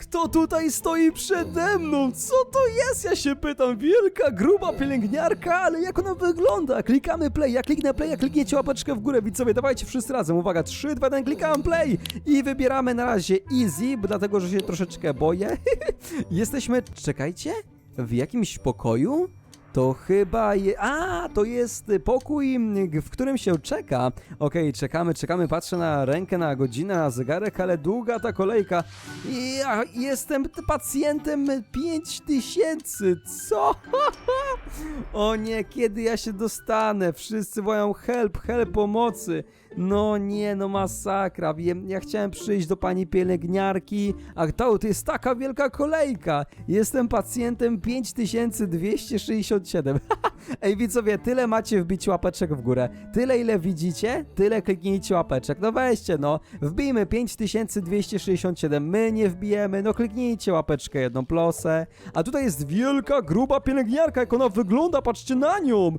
Kto tutaj stoi przede mną? Co to jest? Ja się pytam. Wielka, gruba pielęgniarka, ale jak ona wygląda? Klikamy play. Ja kliknę play, a klikniecie łapeczkę w górę. Widzowie, dawajcie wszyscy razem. Uwaga, 3, 2, 1, klikam play. I wybieramy na razie easy, dlatego, że się troszeczkę boję. Jesteśmy, czekajcie, w jakimś pokoju? To chyba je... A, to jest pokój, w którym się czeka. Okej, czekamy, czekamy, patrzę na rękę, na godzinę, na zegarek, ale długa ta kolejka. Ja jestem pacjentem 5000. Co? O nie, kiedy ja się dostanę? Wszyscy wołają help, help, pomocy. No nie, no masakra. Wiem, ja chciałem przyjść do pani pielęgniarki, a to, to jest taka wielka kolejka. Jestem pacjentem 5267. Ej, widzowie, tyle macie wbić łapeczek w górę. Tyle, ile widzicie, tyle kliknijcie łapeczek. No weźcie, no. Wbijmy 5267. My nie wbijemy, no kliknijcie łapeczkę jedną plosę. A tutaj jest wielka, gruba pielęgniarka, jak ona wygląda, patrzcie na nią.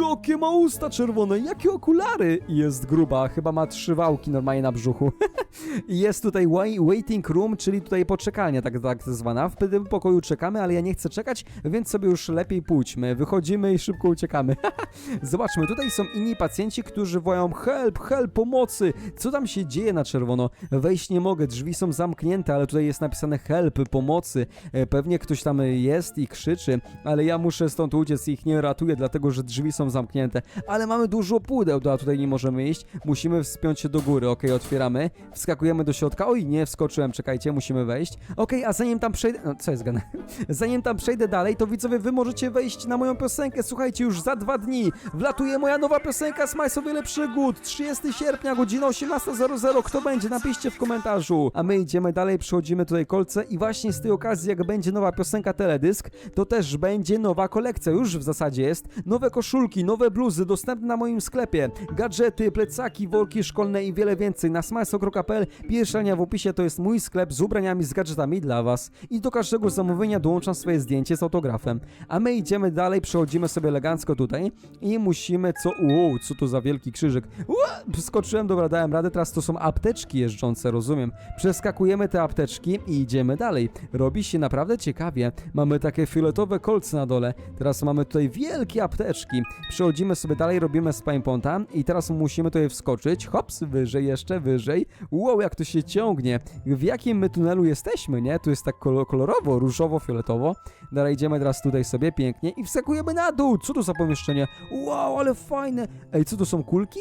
Jakie ma usta czerwone, jakie okulary. Jest gruba, chyba ma trzy wałki normalnie na brzuchu. I jest tutaj wai- waiting room, czyli tutaj poczekalnia tak, tak zwana. W tym pokoju czekamy, ale ja nie chcę czekać, więc sobie już lepiej pójdźmy. Wychodzimy i szybko uciekamy. Zobaczmy, tutaj są inni pacjenci, którzy wołają help, help, pomocy. Co tam się dzieje na czerwono? Wejść nie mogę, drzwi są zamknięte, ale tutaj jest napisane help, pomocy. E, Pewnie ktoś tam jest i krzyczy, ale ja muszę stąd uciec i ich nie ratuję, dlatego że drzwi są zamknięte. Ale mamy dużo pudeł, a tutaj nie możemy iść. Musimy wspiąć się do góry, okej, otwieramy. Wskakujemy do środka. Oj, nie wskoczyłem, czekajcie, musimy wejść. Okej, a zanim tam przejdę... No, co jest gane? Zanim tam przejdę dalej, to widzowie, wy możecie wejść na moją piosenkę. Słuchajcie, już za dwa dni wlatuje moja nowa piosenka Smajs o wiele przygód. 30 sierpnia, godzina 18.00. Kto będzie? Napiszcie w komentarzu. A my idziemy dalej, przychodzimy tutaj kolce i właśnie z tej okazji, jak będzie nowa piosenka teledysk, to też będzie nowa kolekcja. Już w zasadzie jest. Nowe koszulki, nowe bluzy dostępne na moim sklepie. Gadżety, plecaki, worki szkolne i wiele więcej. Na smajso.pl pierwsza linia w opisie to jest mój sklep z ubraniami, z gadżetami dla was. I do każdego zamówienia dołączam swoje zdjęcie z autografem. A my idziemy dalej, przechodzimy sobie elegancko tutaj i musimy co... Wow, co to za wielki krzyżyk. Ua, skoczyłem, dobra, dałem radę. Teraz to są apteczki jeżdżące, rozumiem. Przeskakujemy te apteczki i idziemy dalej. Robi się naprawdę ciekawie. Mamy takie fioletowe kolce na dole. Teraz mamy tutaj wielkie apteczki. Przechodzimy sobie dalej, robimy spineponta i teraz musimy tutaj wskoczyć. Hops, wyżej, jeszcze wyżej. Wow, jak to się ciągnie. W jakim my tunelu jesteśmy, nie? Tu jest tak kolo- kolorowo, różowo-fioletowo. Dalej idziemy teraz tutaj sobie pięknie i wskakujemy na dół. Co to za pomieszczenie? Wow, ale fajne. Ej, co to są kulki?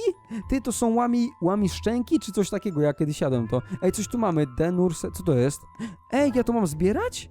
Ty, to są łami, łami szczęki, czy coś takiego? Ja kiedyś jadłem to. Ej, coś tu mamy. Denurse, co to jest? Ej, ja to mam zbierać?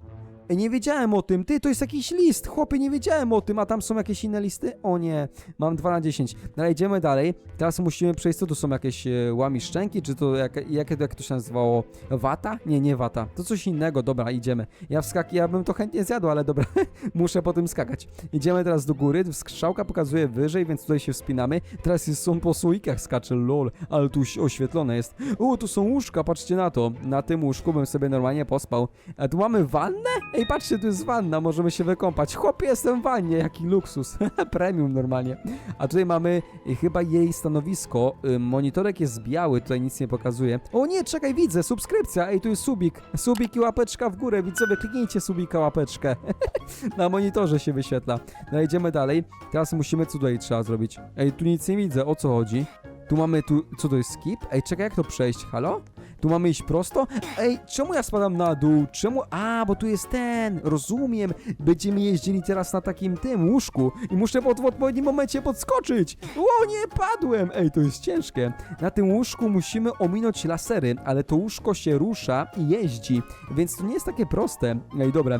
Nie wiedziałem o tym. Ty, to jest jakiś list. Chłopie, nie wiedziałem o tym. A tam są jakieś inne listy? O nie, mam 2 na 10. Dalej, idziemy dalej. Teraz musimy przejść, co tu są jakieś e, łami szczęki, czy to, jak, jak, jak to się nazywało? Wata? Nie, nie wata. To coś innego. Dobra, idziemy. Ja wskak, ja bym to chętnie zjadł, ale dobra, muszę po tym skakać. Idziemy teraz do góry. Strzałka pokazuje wyżej, więc tutaj się wspinamy. Teraz jest, są po słoikach skacze, lol, ale tu oświetlone jest. O, tu są łóżka, patrzcie na to. Na tym łóżku bym sobie normalnie pospał. A tu mamy wannę? Ej, patrzcie, tu jest wanna, możemy się wykąpać. Chłopie, jestem w wannie, jaki luksus. Premium normalnie. A tutaj mamy y, chyba jej stanowisko. Y, Monitorek jest biały, tutaj nic nie pokazuje. O nie, czekaj, widzę, subskrypcja. Ej, tu jest subik. Subik i łapeczka w górę. Widzowie, kliknijcie subika, łapeczkę. Na monitorze się wyświetla. No idziemy dalej. Teraz musimy, co tutaj trzeba zrobić? Ej, tu nic nie widzę, o co chodzi? Tu mamy, tu, co to jest, skip? Ej, czekaj, jak to przejść, halo? Tu mamy iść prosto? Ej, czemu ja spadam na dół? Czemu? A, bo tu jest ten, rozumiem. Będziemy jeździli teraz na takim tym łóżku i muszę w odpowiednim momencie podskoczyć. O, nie, padłem. Ej, to jest ciężkie. Na tym łóżku musimy ominąć lasery, ale to łóżko się rusza i jeździ, więc to nie jest takie proste. Ej, dobra,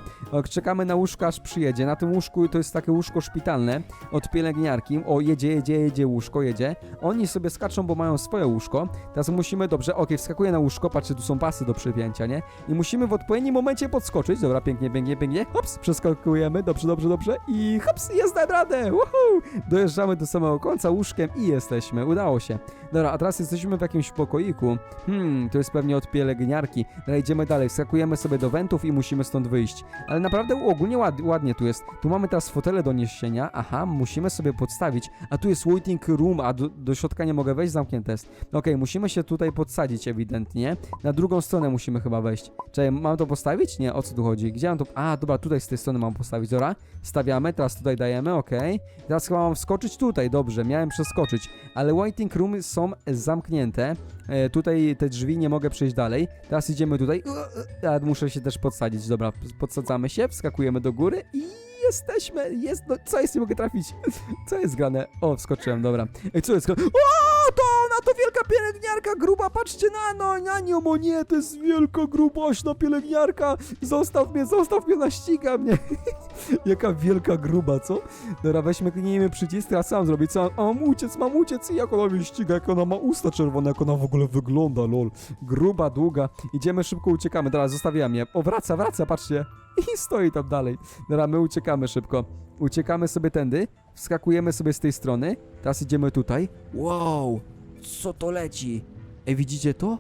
czekamy na łóżko, aż przyjedzie. Na tym łóżku to jest takie łóżko szpitalne od pielęgniarki. O, jedzie, jedzie, jedzie łóżko, jedzie. Oni sobie skaczą, bo mają swoje łóżko. Teraz musimy, dobrze, okej, wskakuję na łóżko. Łóżko, patrzcie, tu są pasy do przypięcia, nie? I musimy w odpowiednim momencie podskoczyć, dobra, pięknie, pięknie, pięknie, hops, przeskakujemy, dobrze, dobrze, dobrze. I hops, jest dałem radę, woohoo! Dojeżdżamy do samego końca łóżkiem i jesteśmy, udało się. Dobra, a teraz jesteśmy w jakimś pokoiku, hmm, to jest pewnie od pielęgniarki, Dobra, idziemy dalej, skakujemy sobie do wentów i musimy stąd wyjść, ale naprawdę ogólnie ład, ładnie tu jest, tu mamy teraz fotele do niesienia, aha, musimy sobie podstawić, a tu jest waiting room, a do, do środka nie mogę wejść, zamknięte jest. Okej, musimy się tutaj podsadzić ewidentnie. Na drugą stronę musimy chyba wejść. Czekaj, mam to postawić? Nie, o co tu chodzi? Gdzie mam to? A, dobra, tutaj z tej strony mam postawić, dobra. Stawiamy, teraz tutaj dajemy, okej. Teraz chyba mam wskoczyć tutaj, dobrze, miałem przeskoczyć. Ale waiting roomy są zamknięte. E, tutaj te drzwi nie mogę przejść dalej. Teraz idziemy tutaj. Muszę się też podsadzić, dobra. Podsadzamy się, wskakujemy do góry i jesteśmy, jest, no co jest, nie mogę trafić. Co jest grane? O, wskoczyłem, dobra. Ej, co jest grane? O, to ona, to wielka pielęgniarka gruba, patrzcie na, no, na nią, o nie, to jest wielka grubośna pielęgniarka. Zostaw mnie, zostaw mnie, naściga mnie. Jaka wielka gruba, co? Dobra, weźmy, kliknijmy przycisk, teraz sam zrobię, co? Mam uciec, mam uciec, i jak ona mnie ściga, jak ona ma usta czerwone, jak ona w ogóle wygląda, lol. Gruba, długa. Idziemy, szybko uciekamy, dobra, zostawiam je. O, wraca, wraca, patrzcie. I stoi tam dalej. Dobra, my uciekamy szybko. Uciekamy sobie tędy, wskakujemy sobie z tej strony. Teraz idziemy tutaj. Wow, co to leci? Ej, widzicie to?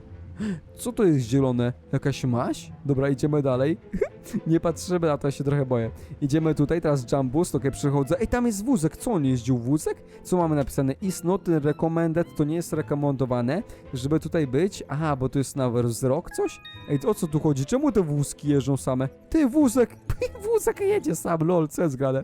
Co to jest zielone? Jakaś maś? Dobra, idziemy dalej. Nie patrzymy na to, ja się trochę boję. Idziemy tutaj, teraz boost, okej, przychodzę. Ej, tam jest wózek, co on jeździł? Wózek? Co mamy napisane? Is not recommended, to nie jest rekomendowane, żeby tutaj być. Aha, bo to jest na wzrok coś? Ej, to o co tu chodzi? Czemu te wózki jeżdżą same? Ty, wózek! Wózek jedzie sam, lol, co jest grane?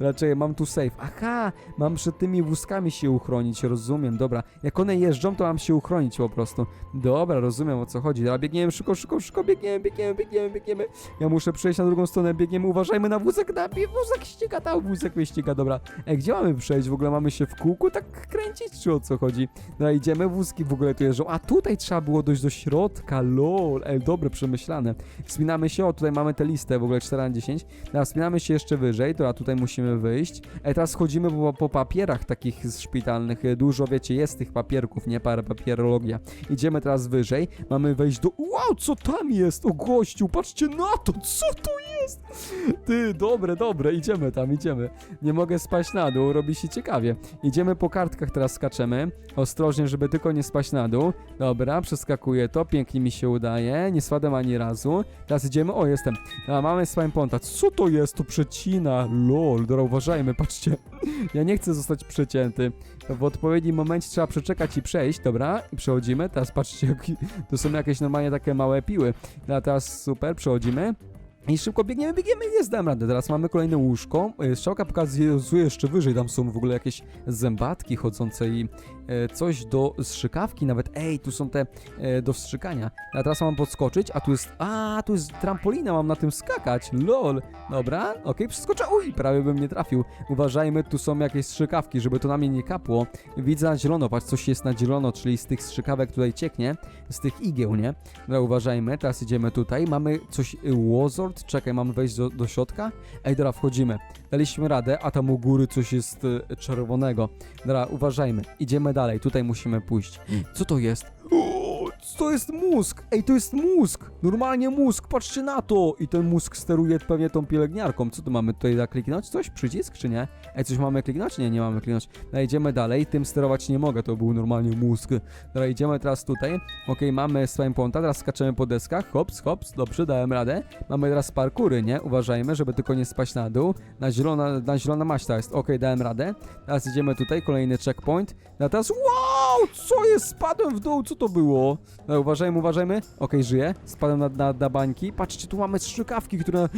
Raczej mam tu safe. Aha, mam przed tymi wózkami się uchronić, rozumiem, dobra. Jak one jeżdżą, to mam się uchronić po prostu. Dobra, rozumiem o co chodzi. Dobra, biegniemy szybko, szybko, szybko, biegniemy, biegniemy, biegniemy, biegniemy. Ja muszę przejść na drugą stronę, biegniemy, uważajmy na wózek, na wózek ściga, tam wózek mnie ściga, dobra. Ej, gdzie mamy przejść? W ogóle mamy się w kółku tak kręcić, czy o co chodzi? Dobra, idziemy, wózki w ogóle tu jeżdżą. A tutaj trzeba było dojść do środka, lol. Ej, dobre, przemyślane. Wspinamy się, o tutaj mamy tę listę, w ogóle 4 na 10. Dobra, wspinamy się jeszcze wyżej, to a tutaj musimy wyjść. Ej, teraz chodzimy po, po papierach takich szpitalnych. E, Dużo, wiecie, jest tych papierków, nie? Parę papierologia. Idziemy teraz wyżej. Mamy wejść do... Wow, co tam jest? O gościu, patrzcie na to, co to jest? Ty, dobre, dobre, idziemy tam, idziemy. Nie mogę spaść na dół, robi się ciekawie. Idziemy po kartkach, teraz skaczemy. Ostrożnie, żeby tylko nie spaść na dół. Dobra, przeskakuję to, pięknie mi się udaje. Nie spadłem ani razu. Teraz idziemy, o, jestem. A, mamy spine ponta. Co to jest? To przecina. Lol, dobra, uważajmy, patrzcie. Ja nie chcę zostać przecięty. W odpowiednim momencie trzeba przeczekać i przejść, dobra? I przechodzimy. Teraz patrzcie, to są jakieś normalnie takie małe piły. A teraz super, przechodzimy. I szybko biegniemy, biegniemy i jest dam radę. Teraz mamy kolejne łóżko. E, Strzałka pokazuje jeszcze wyżej, tam są w ogóle jakieś zębatki chodzące i e, coś do strzykawki nawet. Ej, tu są te e, do wstrzykania. A teraz mam podskoczyć, a tu jest... A, tu jest trampolina, mam na tym skakać. Lol. Dobra, okej, przeskoczę. Uj, prawie bym nie trafił. Uważajmy, tu są jakieś strzykawki, żeby to na mnie nie kapło. Widzę na zielono, patrz, coś jest na zielono, czyli z tych strzykawek tutaj cieknie, z tych igieł, nie? Dobra, uważajmy, teraz idziemy tutaj. Mamy coś, y, Czekaj, mamy wejść do, do środka. Ej, dobra, wchodzimy. Daliśmy radę, a tam u góry coś jest y, czerwonego. Dobra, uważajmy. Idziemy dalej, tutaj musimy pójść. Co to jest? O, to jest mózg! Ej, to jest mózg! Normalnie mózg, patrzcie na to! I ten mózg steruje pewnie tą pielęgniarką. Co tu mamy tutaj da kliknąć? Coś? Przycisk, czy nie? Ej, coś mamy kliknąć? Nie, nie mamy kliknąć. Dobra, idziemy dalej. Tym sterować nie mogę, to był normalnie mózg. Dobra, idziemy teraz tutaj. Okej, mamy slime ponta, teraz skaczemy po deskach. Hops, hops, dobrze, dałem radę. Mamy teraz parkury, nie? Uważajmy, żeby tylko nie spaść na dół. Na zielona, na zielona maśta jest. Okej, dałem radę. Teraz idziemy tutaj, kolejny checkpoint. A teraz, wow! Co jest? Spadłem w dół, co to było? Dobra, uważajmy, uważajmy. Okej, żyję. Spadłem na, na, na bańki. Patrzcie, tu mamy strzykawki, które...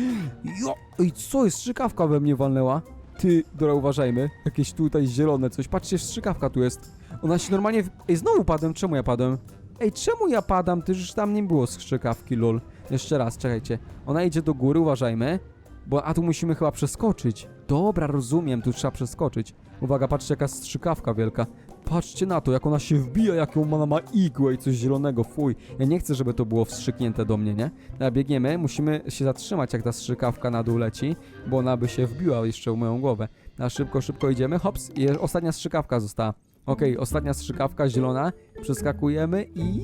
Jo! Ej, co jest? Strzykawka we mnie walnęła. Ty, dobra, uważajmy. Jakieś tutaj zielone coś. Patrzcie, strzykawka tu jest. Ona się normalnie... Ej, znowu padłem. Czemu ja padłem? Ej, czemu ja padam? Ty już tam nie było strzykawki, lol. Jeszcze raz, czekajcie. Ona idzie do góry, uważajmy. Bo, a tu musimy chyba przeskoczyć. Dobra, rozumiem, tu trzeba przeskoczyć. Uwaga, patrzcie, jaka strzykawka wielka. Patrzcie na to, jak ona się wbija, jaką ona ma igłę i coś zielonego, fuj. Ja nie chcę, żeby to było wstrzyknięte do mnie, nie? Dobra, biegniemy, musimy się zatrzymać, jak ta strzykawka na dół leci, bo ona by się wbiła jeszcze w moją głowę. A szybko, szybko idziemy, hops, i ostatnia strzykawka została. Okej, ostatnia strzykawka zielona, przeskakujemy i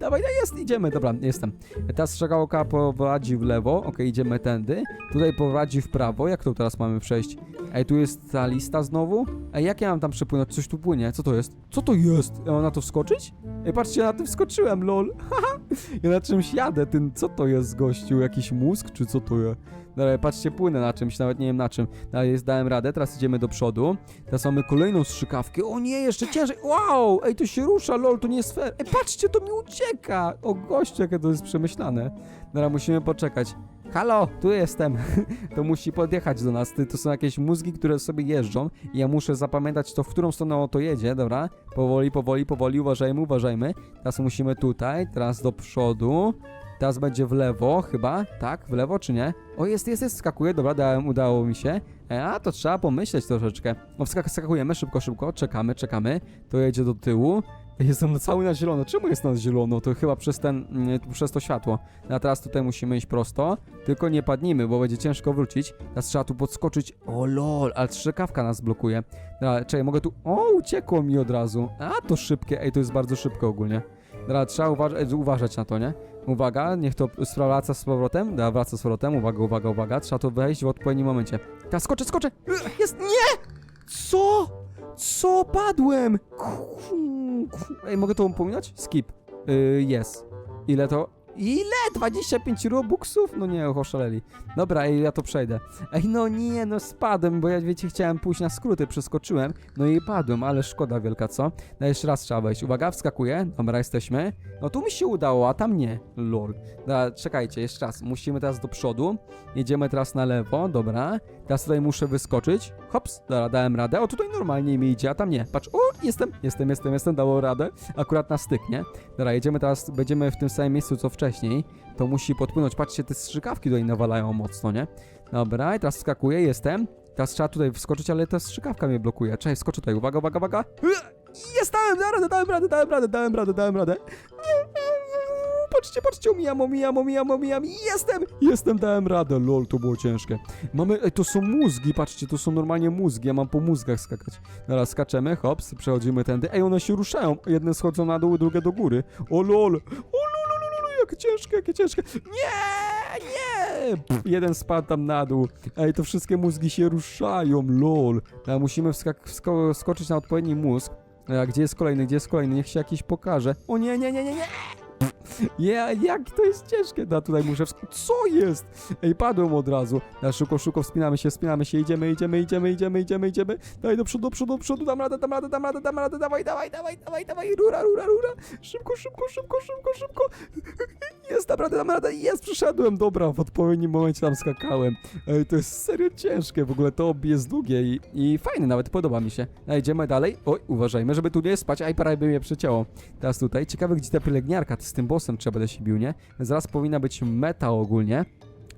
dawaj, no jest, idziemy, dobra, jestem. Ta strzałka prowadzi w lewo, okej, idziemy tędy. Tutaj prowadzi w prawo, jak to teraz mamy przejść? Ej, tu jest ta lista znowu? Ej, jak ja mam tam przepłynąć? Coś tu płynie, co to jest? Co to jest? Ja mam na to wskoczyć? Ej, patrzcie, ja na tym wskoczyłem, lol. Haha, ja na czymś jadę, ten, co to jest, gościu? Jakiś mózg, czy co to jest? Dobra, patrzcie, płynę na czymś, nawet nie wiem na czym. Ale jest, dałem radę, teraz idziemy do przodu. Teraz mamy kolejną strzykawkę. O nie, jeszcze ciężej. Wow! Ej, to się rusza, lol, to nie jest fair. Ej, patrzcie, to mi ucieka. O gościu, jakie to jest przemyślane. Dobra, musimy poczekać. Halo, tu jestem. to musi podjechać do nas. To są jakieś mózgi, które sobie jeżdżą. I ja muszę zapamiętać to, w którą stronę to jedzie, dobra? Powoli, powoli, powoli, uważajmy, uważajmy. Teraz musimy tutaj, teraz do przodu. Teraz będzie w lewo, chyba. Tak, w lewo czy nie? O, jest, jest, jest, skakuje. Dobra, dałem, udało mi się. E, A, to trzeba pomyśleć troszeczkę. O, wskak- skakujemy, szybko, szybko. Czekamy, czekamy. To jedzie do tyłu. Jestem cały na zielono. Czemu jest na zielono? To chyba przez ten, przez to światło. No, A teraz tutaj musimy iść prosto. Tylko nie padnijmy, bo będzie ciężko wrócić. Teraz trzeba tu podskoczyć. O lol, ale strzykawka nas blokuje. Dobra, czekaj, mogę tu... O, uciekło mi od razu. A, to szybkie. Ej, to jest bardzo szybko ogólnie. Dobra, trzeba uważ uważać na to, nie? Uwaga, niech to wraca z powrotem. Da, wraca z powrotem. Uwaga, uwaga, uwaga. Trzeba to wejść w odpowiednim momencie. Teraz skoczę, skoczę! Jest, nie! Co? Co? Padłem! Ej, mogę to pominąć? Skip. Jest. Ile to? Ile? 25 robuxów? No nie, oszaleli. Dobra, ej, ja to przejdę. Ej, no nie, no spadłem, bo ja, wiecie, chciałem pójść na skróty, przeskoczyłem, no i padłem, ale szkoda wielka, co? No jeszcze raz trzeba wejść. Uwaga, wskakuję. Dobra, jesteśmy. No tu mi się udało, a tam nie. Lol. Dobra, czekajcie, jeszcze raz. Musimy teraz do przodu. Jedziemy teraz na lewo, dobra. Teraz tutaj muszę wyskoczyć. Hops, dobra, dałem radę. O, tutaj normalnie mi idzie, a tam nie. Patrz, o, jestem, jestem, jestem, jestem, dało radę. Akurat na styk, nie? Dobra, jedziemy teraz, będziemy w tym samym miejscu, co wcześniej. To musi podpłynąć. Patrzcie, te strzykawki tutaj nawalają mocno, nie? Dobra, i teraz wskakuję, jestem. Teraz trzeba tutaj wskoczyć, ale ta strzykawka mnie blokuje. Cześć, skoczę tutaj, uwaga, uwaga, uwaga. Jest, dałem radę, dałem radę, dałem radę, dałem radę, dałem radę. Patrzcie, patrzcie, omijam, omijam, omijam, omijam. Jestem, jestem, dałem radę. Lol, to było ciężkie. Mamy, ej, to są mózgi, patrzcie, to są normalnie mózgi. Ja mam po mózgach skakać. Dobra, skaczemy, hops, przechodzimy tędy. Ej, one się ruszają. Jedne schodzą na dół, drugie do góry. O lol, o lol, lol, lol, jakie ciężkie, jakie ciężkie. Nie, nie. Pff, jeden spadł tam na dół. Ej, to wszystkie mózgi się ruszają, lol. Dobra, musimy skoczyć na odpowiedni mózg. A gdzie jest kolejny, gdzie jest kolejny? Niech się jakiś pokaże. O nie, nie, nie, nie, nie! Ja, jak to jest ciężkie. Da, tutaj muszę Co jest? Ej, padłem od razu. Da, szybko, szybko, wspinamy się, wspinamy się, idziemy, idziemy, idziemy, idziemy, idziemy, idziemy. Daj do przodu, do przodu, do przodu, dam radę, dam radę, dam radę, dam radę, dawaj, dawaj, dawaj, dawaj, dawaj, rura, rura, rura. Szybko, szybko, szybko, szybko, szybko. Jest, dam radę, dam radę, jest, przyszedłem. Dobra, w odpowiednim momencie tam skakałem. Ej, to jest serio ciężkie, w ogóle to jest długie i, i fajne nawet, podoba mi się. A idziemy dalej. Oj, uważajmy, żeby tu nie spać, aj prawie by mnie przecięło. Teraz tutaj, ciekawe gdzie ta pielęgniarka, z tym bossem trzeba będę się bił, nie? Zaraz powinna być meta ogólnie.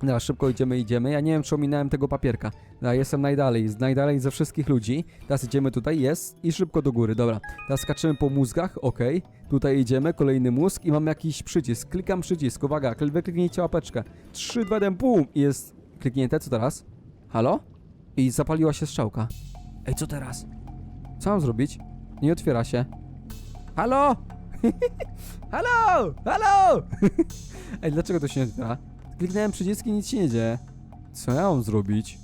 Dobra, szybko idziemy, idziemy. Ja nie wiem, czy ominąłem tego papierka. Dobra, jestem najdalej, najdalej ze wszystkich ludzi. Teraz idziemy tutaj, jest i szybko do góry, dobra. Teraz skaczymy po mózgach, okej. Tutaj idziemy, kolejny mózg i mam jakiś przycisk. Klikam przycisk, uwaga, kl- wykliknijcie łapeczkę. 3, 2, 1, bum! I jest kliknięte, co teraz? Halo? I zapaliła się strzałka. Ej, co teraz? Co mam zrobić? Nie otwiera się. Halo? Halo! Halo! Ej, dlaczego to się nie otwiera? Kliknąłem przycisk i nic się nie dzieje. Co ja mam zrobić?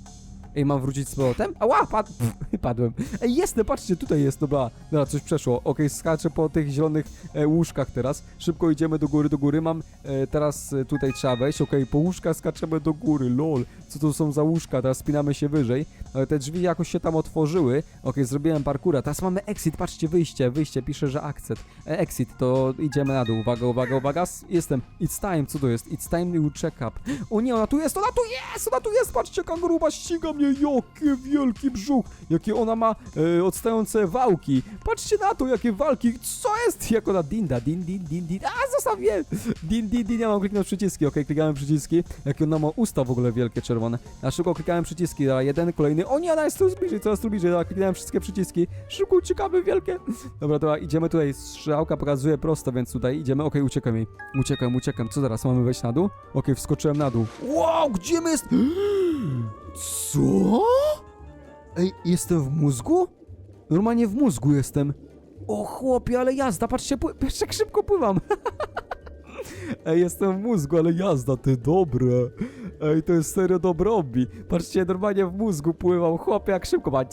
Ej, mam wrócić z powrotem? Ała, pad pff, padłem. Ej, jestem, patrzcie, tutaj jest, dobra. Dobra, coś przeszło. Okej, skaczę po tych zielonych e, łóżkach teraz. Szybko idziemy do góry, do góry. Mam e, teraz e, tutaj trzeba wejść. Okej, po łóżkach skaczemy do góry, lol. Co to są za łóżka? Teraz spinamy się wyżej. Ale te drzwi jakoś się tam otworzyły. Okej, zrobiłem parkura. Teraz mamy exit, patrzcie, wyjście, wyjście. Pisze, że akcent. E, exit, to idziemy na dół. Uwaga, uwaga, uwaga. Jestem. It's time, co to jest? It's time you check up. O nie, ona tu jest, ona tu jest, ona tu jest. Patrzcie, jaka gruba ściga mnie. Jaki wielki brzuch. Jakie ona ma e, odstające wałki. Patrzcie na to, jakie walki. Co jest? Jak ona dinda, din, din, din, din. A, zostaw mnie. Din, din, din. Ja mam kliknąć przyciski. Okej, klikałem przyciski. Jakie ona ma usta w ogóle wielkie, czerwone. Na szybko klikałem przyciski. Dobra, jeden, kolejny. O nie, ona jest tu bliżej, coraz tu bliżej. Dobra, klikałem wszystkie przyciski. Szybko uciekamy, wielkie. Dobra, dobra, idziemy tutaj. Strzałka pokazuje prosto, więc tutaj idziemy. Okej, uciekam jej. Uciekam, uciekam. Co teraz? Mamy wejść na dół? Okej, wskoczyłem na dół. Wow, gdzie my jest? Co? Ej, jestem w mózgu? Normalnie w mózgu jestem. O chłopie, ale jazda, patrzcie, pły- patrzcie jak szybko pływam. Ej, jestem w mózgu, ale jazda, ty dobre. Ej, to jest serio dobre obi. Patrzcie, normalnie w mózgu pływał chłop, jak szybko ma.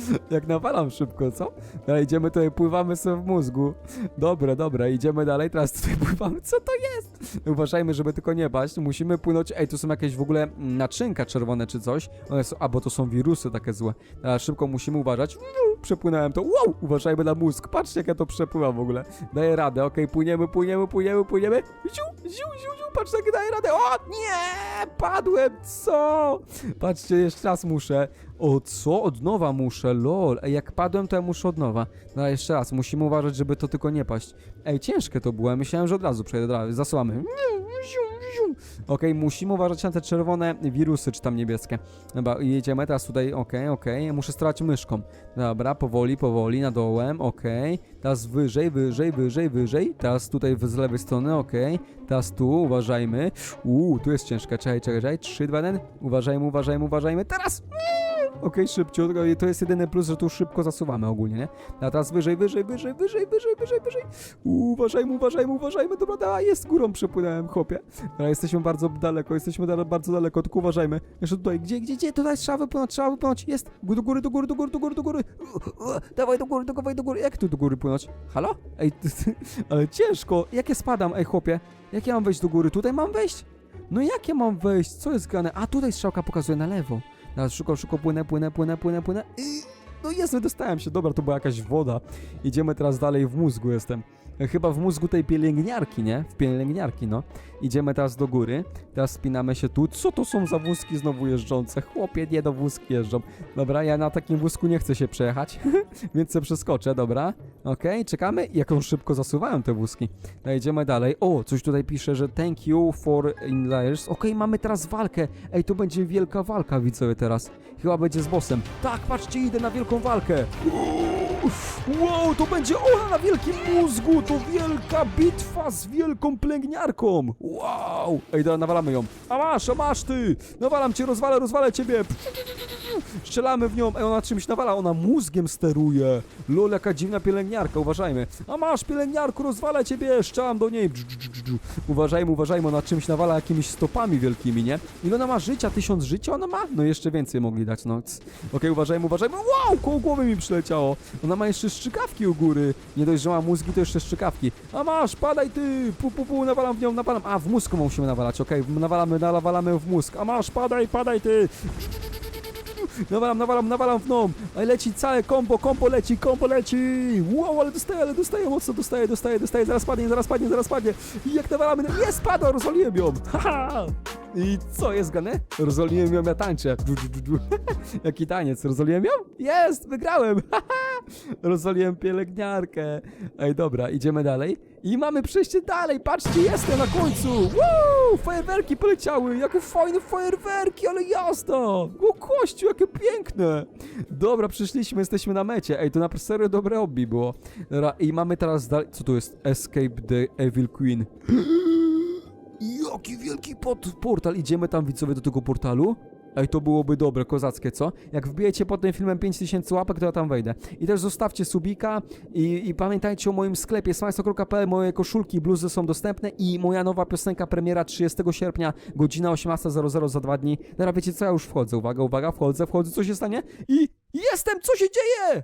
Jak nawalam szybko, co? Ale idziemy tutaj, pływamy sobie w mózgu. Dobra, dobra, idziemy dalej, teraz tutaj pływamy. Co to jest? Uważajmy, żeby tylko nie paść. Musimy płynąć. Ej, tu są jakieś w ogóle mm, naczynka czerwone czy coś. One są, a bo to są wirusy takie złe. Ale szybko musimy uważać. Przepłynąłem to. Wow! Uważajmy na mózg. Patrzcie, jak ja to przepływam w ogóle. Daję radę, okej, płyniemy, płyniemy, płyniemy, płyniemy. Ziu, ziu, ziu, ziu. Jak daję radę. O, nie! Padłem, co? Patrzcie, jeszcze raz muszę. O co? Od nowa muszę, lol. Ej, jak padłem, to ja muszę od nowa. No jeszcze raz, musimy uważać, żeby to tylko nie paść. Ej, ciężkie to było, ja myślałem, że od razu przejdę, dobra, zasuwamy. Okej, musimy uważać na te czerwone wirusy, czy tam niebieskie. Dobra, jedziemy teraz tutaj, okej, okej, muszę starać myszką. Dobra, powoli, powoli, na dołem, okej. Teraz wyżej, wyżej, wyżej, wyżej. Teraz tutaj z lewej strony, okej. Teraz tu, uważajmy. Uuu, tu jest ciężka, czekaj, czekaj, czekaj. 3, 2, 1. Uważajmy, uważajmy, uważajmy. Teraz! Okej, szybciutko. To jest jedyny plus, że tu szybko zasuwamy ogólnie, nie? A teraz wyżej, wyżej, wyżej, wyżej, wyżej, wyżej, wyżej. Uważajmy, uważajmy, uważajmy. Dobra, da, jest górą przepłynąłem, chłopie. Dobra, jesteśmy bardzo daleko, jesteśmy dale, bardzo daleko, tylko uważajmy. Jeszcze tutaj, gdzie, gdzie, gdzie? Tutaj trzeba wypłynąć, trzeba wypłynąć. Jest! Do góry, do góry, do góry, do góry, do góry. Dawaj do góry, dawaj do góry. Jak tu do góry płynąć? Halo? Ej, ale ciężko. Jak ja spadam, ej, chłopie? Jak ja mam wejść do góry? Tutaj mam wejść? No jak ja mam wejść? Co jest grane? A tutaj strzałka pokazuje na lewo. Teraz szybko, szybko płynę, płynę, płynę, płynę, płynę. I... No jest, wydostałem się. Dobra, to była jakaś woda. Idziemy teraz dalej, w mózgu jestem. Chyba w mózgu tej pielęgniarki, nie? W pielęgniarki, no. Idziemy teraz do góry. Teraz spinamy się tu. Co to są za wózki znowu jeżdżące? Chłopie, nie do wózki jeżdżą. Dobra, ja na takim wózku nie chcę się przejechać, więc se przeskoczę, dobra. Okej, czekamy. Jaką szybko zasuwają te wózki. No, idziemy dalej. O, coś tutaj pisze, że thank you for in layers. Okej, mamy teraz walkę. Ej, to będzie wielka walka, widzowie, teraz. Chyba będzie z bossem. Tak, patrzcie, idę na wielką walkę. Wow, to będzie ona na wielkim mózgu! To wielka bitwa z wielką pielęgniarką! Wow! Ej, dobra, nawalamy ją. A masz, a masz ty! Nawalam cię, rozwalę, rozwalę ciebie! Strzelamy w nią, ej, ona czymś nawala, ona mózgiem steruje. Lol, jaka dziwna pielęgniarka, uważajmy. A masz, pielęgniarku, rozwalę ciebie, strzelam do niej. Uważajmy, uważajmy, ona czymś nawala jakimiś stopami wielkimi, nie? Ile ona ma życia? Tysiąc życia ona ma? No jeszcze więcej mogli dać, no. Okej, uważajmy, uważajmy. Wow, koło głowy mi przyleciało. Ona ma jeszcze strzykawki u góry. Nie dość, że ma mózgi, to jeszcze strzykawki. A masz, padaj ty! Pu, pu, pu, nawalam w nią, nawalam. A, w mózg musimy nawalać, okej, nawalamy, nawalamy w mózg. A masz, padaj, padaj ty! Nawalam, nawalam, nawalam w. A leci całe kombo, kombo leci, kombo leci. Wow, ale dostaję, ale dostaję mocno, dostaję, dostaję, dostaję. Zaraz padnie, zaraz padnie, zaraz padnie. I jak nawalamy, jest, spadła, rozwaliłem ją. Haha. I co jest gane? Rozwaliłem ją, ja tańczę. Dżu, dżu, dżu. Jaki taniec, rozwaliłem ją? Jest, wygrałem. Rozwaliłem pielęgniarkę. Ej, dobra, idziemy dalej. I mamy przejście dalej, patrzcie, jestem na końcu! Woo! Fajerwerki poleciały, jakie fajne fajerwerki, ale jazda! O jakie piękne! Dobra, przyszliśmy, jesteśmy na mecie. Ej, to na serio dobre hobby było. Dobra, i mamy teraz dalej... Co tu jest? Escape the Evil Queen. Jaki wielki pot portal! Idziemy tam, widzowie, do tego portalu? Ej, to byłoby dobre, kozackie, co? Jak wbijecie pod tym filmem 5000 łapek, to ja tam wejdę. I też zostawcie subika i, i pamiętajcie o moim sklepie smajsto.pl, moje koszulki i bluzy są dostępne i moja nowa piosenka premiera 30 sierpnia, godzina 18.00 za dwa dni. Teraz wiecie co, ja już wchodzę, uwaga, uwaga, wchodzę, wchodzę, co się stanie? I jestem, co się dzieje?